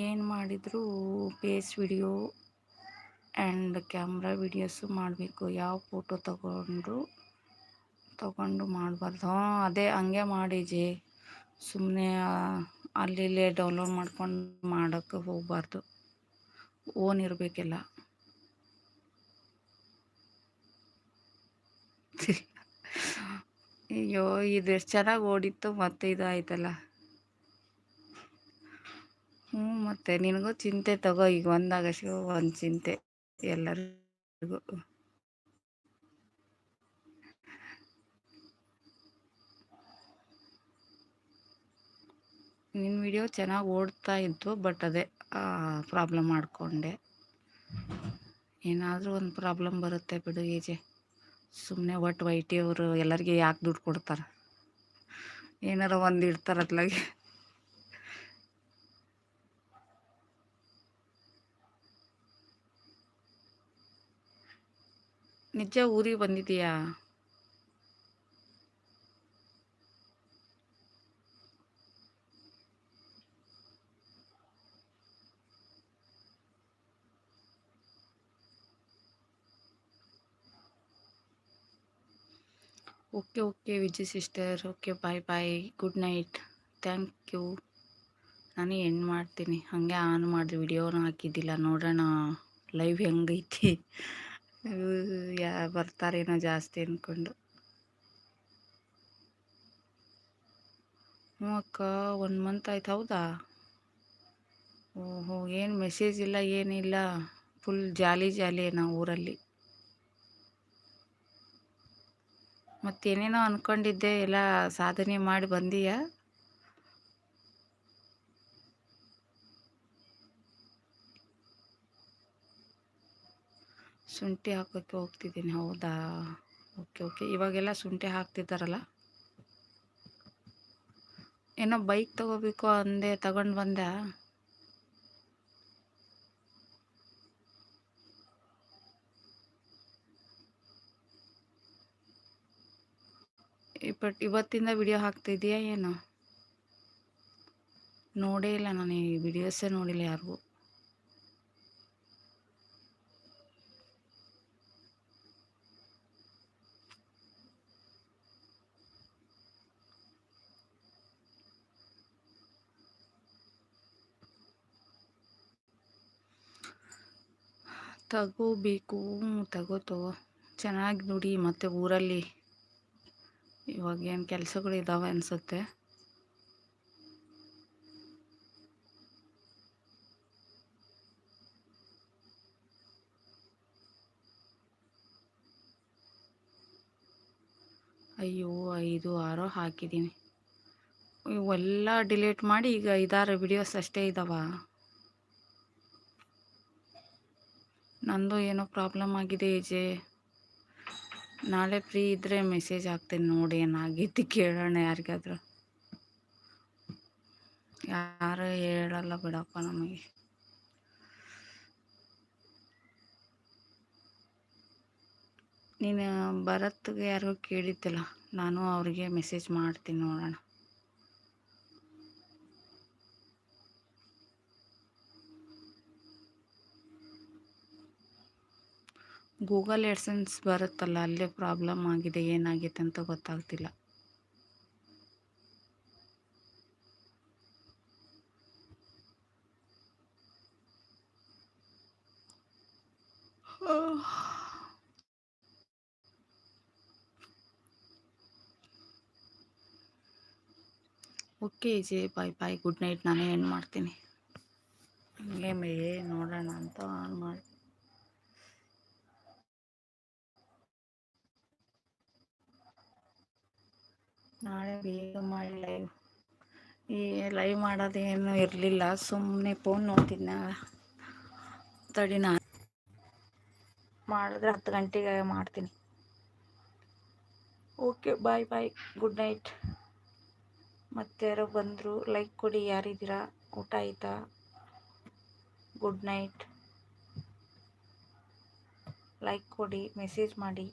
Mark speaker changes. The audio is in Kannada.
Speaker 1: ಏನು ಮಾಡಿದರೂ face video and camera videos ಮಾಡಬೇಕು. ಯಾವ ಫೋಟೋ ತಗೊಂಡ್ರು ತಗೊಂಡು ಮಾಡಬಾರ್ದು. ಹಾಂ, ಅದೇ ಹಂಗೆ ಮಾಡಿದ್ದೆ ಸುಮ್ಮನೆ ಅಲ್ಲಿ ಇಲ್ಲೇ ಡೌನ್ಲೋಡ್ ಮಾಡ್ಕೊಂಡು ಮಾಡೋಕ್ಕೆ ಹೋಗಬಾರ್ದು. ಓನ್ ಇರಬೇಕೆಲ್ಲ. ಅಯ್ಯೋ, ಇದು ಎಷ್ಟು ಚೆನ್ನಾಗಿ ಓಡಿತ್ತು, ಮತ್ತೆ ಇದು ಆಯ್ತಲ್ಲ ಹ್ಞೂ ಮತ್ತೆ ನಿನಗೂ ಚಿಂತೆ ತಗೋ, ಈಗ ಒಂದಾಗಷ್ಟು ಒಂದು ಚಿಂತೆ ಎಲ್ಲರಿಗೂ. ನಿನ್ನ ವಿಡಿಯೋ ಚೆನ್ನಾಗಿ ಓಡ್ತಾ ಇತ್ತು, ಬಟ್ ಅದೇ ಪ್ರಾಬ್ಲಮ್ ಮಾಡಿಕೊಂಡೆ. ಏನಾದರೂ ಒಂದು ಪ್ರಾಬ್ಲಮ್ ಬರುತ್ತೆ ಬಿಡು ಈಜೆ ಸುಮ್ಮನೆ ಒಟ್ಟು ವೈಟಿ ಅವರು ಎಲ್ಲರಿಗೆ ಯಾಕೆ ದುಡ್ಡು ಕೊಡ್ತಾರೆ? ಏನಾರ ಒಂದು ಇಡ್ತಾರೆ ಅತ್ಲಾಗೆ ನಿಜ ಊರಿಗೆ ಬಂದಿದೀಯಾ okay okay Vijay sister. Okay bye bye good night thank you ನಾನು ಎಂಡ್ ಮಾಡ್ತೀನಿ. ಹಾಗೆ ಆನ್ ಮಾಡಿದೆ ವಿಡಿಯೋನ ಹಾಕಿದ್ದಿಲ್ಲ. ನೋಡೋಣ. ಲೈವ್ ಹೆಂಗೈತಿ? ಯಾ ಬರ್ತಾರೇನೋ ಜಾಸ್ತಿ ಅಂದ್ಕೊಂಡು ಹ್ಞೂ ಅಕ್ಕ, ಒಂದು ಮಂತ್ ಆಯ್ತು, ಹೌದಾ? ಓಹೋ, ಏನು ಮೆಸೇಜ್ ಇಲ್ಲ, ಏನಿಲ್ಲ. ಫುಲ್ ಜಾಲಿ ಜಾಲಿ ನಾವು ಊರಲ್ಲಿ. ಮತ್ತೇನೇನೋ ಅಂದ್ಕೊಂಡಿದ್ದೆ ಎಲ್ಲ ಸಾಧನೆ ಮಾಡಿ ಬಂದೀಯ? ಶುಂಠಿ ಹಾಕೋಕ್ಕೆ ಹೋಗ್ತಿದ್ದೀನಿ, ಹೌದಾ? Okay okay. ಇವಾಗೆಲ್ಲ ಶುಂಠಿ ಹಾಕ್ತಿದ್ದಾರಲ್ಲ? ಏನೋ ಬೈಕ್ ತಗೋಬೇಕು ಅಂದೆ ತಗೊಂಡು ಬಂದೆ. ಬಟ್ ಇವತ್ತಿಂದ ವಿಡಿಯೋ ಹಾಕ್ತಿದ್ದೀಯಾ ಏನು? ನೋಡೇ ಇಲ್ಲ ನಾನು ಈ ವಿಡಿಯೋಸೇ ನೋಡಿಲ್ಲ ಯಾರಿಗೂ. ತಗೋಬೇಕು ತಗೋ ತಗೋ ಚೆನ್ನಾಗಿ ನೋಡಿ, ಮತ್ತು ಊರಲ್ಲಿ ಇವಾಗ ಏನು ಕೆಲಸಗಳು ಇದ್ದಾವೆ ಅನಿಸುತ್ತೆ. ಅಯ್ಯೋ, ಐದು, ಆರೋ ಹಾಕಿದ್ದೀನಿ. ಇವೆಲ್ಲ ಡಿಲೀಟ್ ಮಾಡಿ ಈಗ ಐದಾರು ವಿಡಿಯೋಸ್ ಅಷ್ಟೇ ಇದ್ದಾವ ನಂದು ಏನೋ ಪ್ರಾಬ್ಲಮ್ ಆಗಿದೆ ಈಜೆ. ನಾಳೆ ಫ್ರೀ ಇದ್ದರೆ ಮೆಸೇಜ್ ಹಾಕ್ತೀನಿ ನೋಡಿ ಏನಾಗೈತಿ ಕೇಳೋಣ ಯಾರಿಗಾದ್ರು. ಯಾರು ಹೇಳಲ್ಲ ಬಿಡಪ್ಪ ನಮಗೆ. ನೀನು ಭರತ್ಗೆ ಯಾರಿಗೂ ಕೇಳಿದ್ದಿಲ್ಲ, ನಾನು ಅವರಿಗೆ ಮೆಸೇಜ್ ಮಾಡ್ತೀನಿ ನೋಡೋಣ. ಗೂಗಲ್ ಎಡ್ಸೆನ್ಸ್ ಬರುತ್ತಲ್ಲ, ಅಲ್ಲೇ ಪ್ರಾಬ್ಲಮ್ ಆಗಿದೆ ಏನಾಗಿದೆ ಅಂತ ಗೊತ್ತಾಗ್ತಿಲ್ಲ. Okay J bye bye good night ನಾನೇ ಏನು ಮಾಡ್ತೀನಿ. ಹಂಗೆ ಮೇ, ನೋಡೋಣ ಅಂತ ಆನ್ ಮಾಡಿ ನಾಳೆ ಬೇಗ ಮಾಡಿ ಲೈವ್ ಈ ಲೈವ್ ಮಾಡೋದೇನು ಇರಲಿಲ್ಲ. ಸುಮ್ಮನೆ ಫೋನ್ ನೋಡ್ತಿದ್ನ. ತಡಿ ನಾನು ಮಾಡಿದ್ರೆ ಹತ್ತು ಗಂಟೆಗೆ ಮಾಡ್ತೀನಿ. Okay bye bye good night ಮತ್ತೆ ಯಾರೋ ಬಂದರು ಲೈಕ್ ಕೊಡಿ, ಯಾರಿದ್ದೀರಾ? ಊಟ ಆಯಿತಾ? ಗುಡ್ ನೈಟ್ ಲೈಕ್ ಕೊಡಿ ಮೆಸೇಜ್ ಮಾಡಿ.